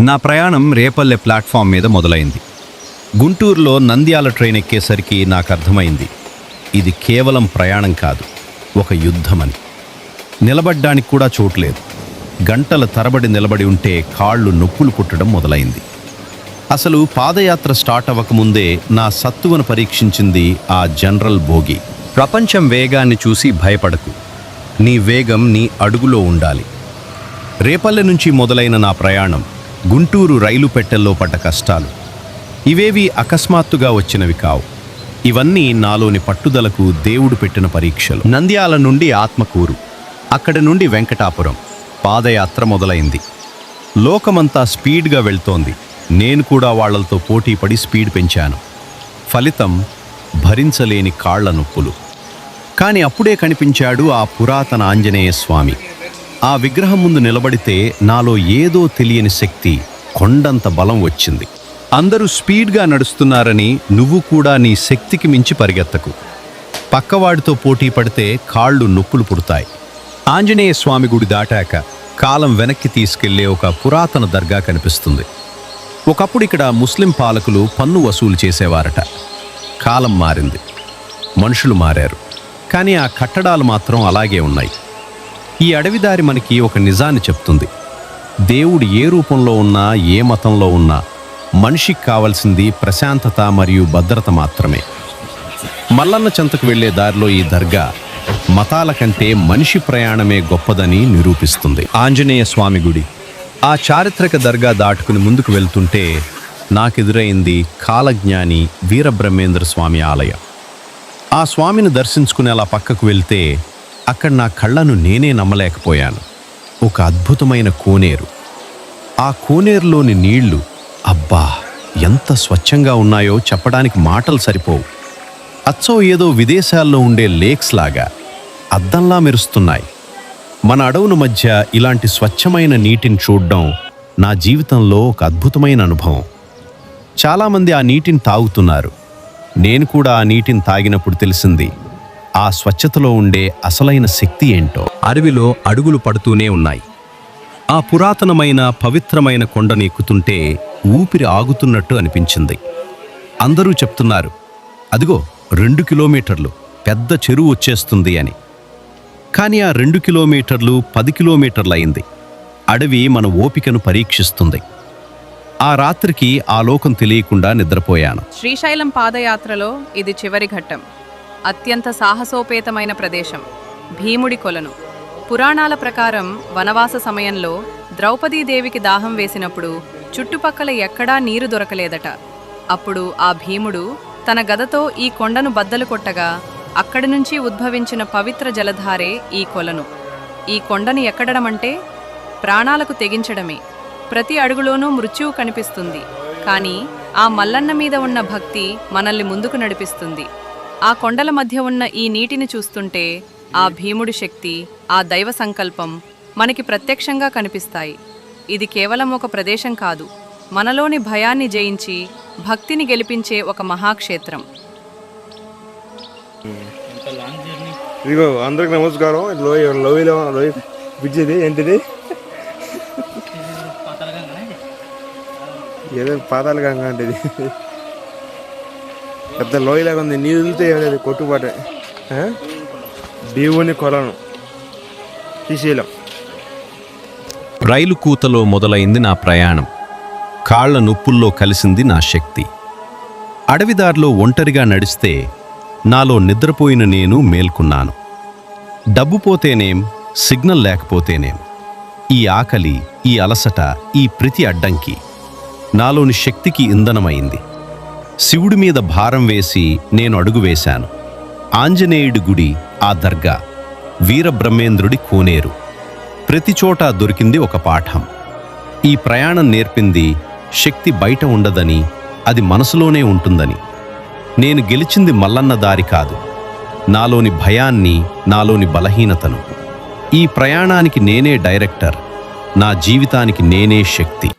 నా ప్రయాణం రేపల్లె ప్లాట్ఫామ్ మీద మొదలైంది. గుంటూరులో నంద్యాల ట్రైన్ ఎక్కేసరికి నాకు అర్థమైంది. ఇది కేవలం ప్రయాణం కాదు ఒక యుద్ధమని. నిలబడ్డానికి కూడా చోట్లేదు గంటల తరబడి నిలబడి ఉంటే కాళ్ళు నొప్పులు పుట్టడం మొదలైంది. అసలు పాదయాత్ర స్టార్ట్ అవ్వకముందే నా సత్తువను పరీక్షించింది ఆ జనరల్ భోగి. ప్రపంచం వేగాన్ని చూసి భయపడకు. నీ వేగం నీ అడుగులో ఉండాలి. రేపల్లె నుంచి మొదలైన నా ప్రయాణం గుంటూరు రైలు పెట్టెల్లో పడ్డ కష్టాలు. ఇవేవి అకస్మాత్తుగా వచ్చినవి కావు. ఇవన్నీ నాలోని పట్టుదలకు దేవుడు పెట్టిన పరీక్షలు. నంద్యాల నుండి ఆత్మకూరు. అక్కడి నుండి వెంకటాపురం. పాదయాత్ర మొదలైంది. లోకమంతా స్పీడ్గా వెళ్తోంది. నేను కూడా వాళ్ళతో పోటీపడి స్పీడ్ పెంచాను. ఫలితం భరించలేని కాళ్ళ నొప్పులు. కాని అప్పుడే కనిపించాడు ఆ పురాతన ఆంజనేయ స్వామి. ఆ విగ్రహం ముందు నిలబడితే నాలో ఏదో తెలియని శక్తి కొండంత బలం వచ్చింది. అందరూ స్పీడ్గా నడుస్తున్నారని నువ్వు కూడా నీ శక్తికి మించి పరిగెత్తకు. పక్కవాడితో పోటీ పడితే కాళ్ళు నొప్పులు పుడతాయి. ఆంజనేయ స్వామి గుడి దాటాక కాలం వెనక్కి తీసుకెళ్ళే ఒక పురాతన దర్గా కనిపిస్తుంది. ఒకప్పుడు ఇక్కడ ముస్లిం పాలకులు పన్ను వసూలు చేసేవారట. కాలం మారింది. మనుషులు మారారు. కానీ ఆ కట్టడాలు మాత్రం అలాగే ఉన్నాయి. ఈ అడవిదారి మనకి ఒక నిజాన్ని చెప్తుంది. దేవుడు ఏ రూపంలో ఉన్నా ఏ మతంలో ఉన్నా మనిషికి కావలసింది ప్రశాంతత మరియు భద్రత మాత్రమే. మల్లన్న చెంతకు వెళ్ళే దారిలో ఈ దర్గా మతాల కంటే మనిషి ప్రయాణమే గొప్పదని నిరూపిస్తుంది. ఆంజనేయ స్వామి గుడి. ఆ చారిత్రక దర్గా దాటుకుని ముందుకు వెళ్తుంటే నాకెదురైంది కాలజ్ఞాని వీరబ్రహ్మేంద్ర స్వామి ఆలయం. ఆ స్వామిని దర్శించుకుని అలా పక్కకు వెళ్తే అక్కడ నా కళ్ళను నేనే నమ్మలేకపోయాను. ఒక అద్భుతమైన కోనేరు. ఆ కోనేరులోని నీళ్ళు అబ్బా ఎంత స్వచ్ఛంగా ఉన్నాయో చెప్పడానికి మాటలు సరిపోవు. అచ్చో ఏదో విదేశాల్లో ఉండే లేక్స్ లాగా అద్దంలా మెరుస్తున్నాయి. మన అడవుల మధ్య ఇలాంటి స్వచ్ఛమైన నీటిని చూడడం నా జీవితంలో ఒక అద్భుతమైన అనుభవం. చాలామంది ఆ నీటిని తాగుతున్నారు. నేను కూడా ఆ నీటిని తాగినప్పుడు తెలిసింది ఆ స్వచ్ఛతలో ఉండే అసలైన శక్తి ఏంటో. అడవిలో అడుగులు పడుతూనే ఉన్నాయి. ఆ పురాతనమైన పవిత్రమైన కొండని ఎక్కుతుంటే ఊపిరి ఆగుతున్నట్టు అనిపించింది. అందరూ చెప్తున్నారు అదిగో రెండు కిలోమీటర్లు పెద్ద చెరువు వచ్చేస్తుంది అని. కానీ ఆ రెండు కిలోమీటర్లు పది కిలోమీటర్లు అయింది. అడవి మన ఓపికను పరీక్షిస్తుంది. ఆ రాత్రికి ఆ లోకం తెలియకుండా నిద్రపోయాను. శ్రీశైలం పాదయాత్రలో ఇది చివరి ఘట్టం. అత్యంత సాహసోపేతమైన ప్రదేశం భీముడి కొలను. పురాణాల ప్రకారం వనవాస సమయంలో ద్రౌపదీదేవికి దాహం వేసినప్పుడు చుట్టుపక్కల ఎక్కడా నీరు దొరకలేదట. అప్పుడు ఆ భీముడు తన గదతో ఈ కొండను బద్దలు కొట్టగా అక్కడి నుంచి ఉద్భవించిన పవిత్ర జలధారే ఈ కొలను. ఈ కొండని ఎక్కడడమంటే ప్రాణాలకు తెగించడమే. ప్రతి అడుగులోనూ మృత్యువు కనిపిస్తుంది. కానీ ఆ మల్లన్న మీద ఉన్న భక్తి మనల్ని ముందుకు నడిపిస్తుంది. ఆ కొండల మధ్య ఉన్న ఈ నీటిని చూస్తుంటే ఆ భీముడి శక్తి ఆ దైవ సంకల్పం మనకి ప్రత్యక్షంగా కనిపిస్తాయి. ఇది కేవలం ఒక ప్రదేశం కాదు. మనలోని భయాన్ని జయించి భక్తిని గెలిపించే ఒక మహాక్షేత్రం. ఇదిగో అందరికి నమస్కారం. లోయ లోయలో లోయ బ్రిడ్జ్ ఇది ఏంటిది ఏదో పాతాల గంగ అంటే పెద్ద లోయలాగా ఉంది. నీళ్ళతో లేదు కొట్టుబాటే. దేవుని కొలను. శ్రీశైలం రైలు కూతలో మొదలైంది నా ప్రయాణం. కాళ్ళ నొప్పుల్లో కలిసింది నా శక్తి. అడవిదారిలో ఒంటరిగా నడిస్తే నాలో నిద్రపోయిన నేను మేల్కున్నాను. డబ్బు పోతేనేం సిగ్నల్ లేకపోతేనేం. ఈ ఆకలి ఈ అలసట ఈ ప్రతి అడ్డంకి నాలోని శక్తికి ఇంధనమైంది. శివుడి మీద భారం వేసి నేను అడుగు వేశాను. ఆంజనేయుడి గుడి ఆ దర్గా వీరబ్రహ్మేంద్రుడి కోనేరు. ప్రతి చోట దొరికింది ఒక పాఠం. ఈ ప్రయాణం నేర్పింది శక్తి బయట ఉండదని అది మనసులోనే ఉంటుందని. నేను గెలిచింది మల్లన్న దారి కాదు. నాలోని భయాన్ని నాలోని బలహీనతను. ఈ ప్రయాణానికి నేనే డైరెక్టర్. నా జీవితానికి నేనే శక్తి.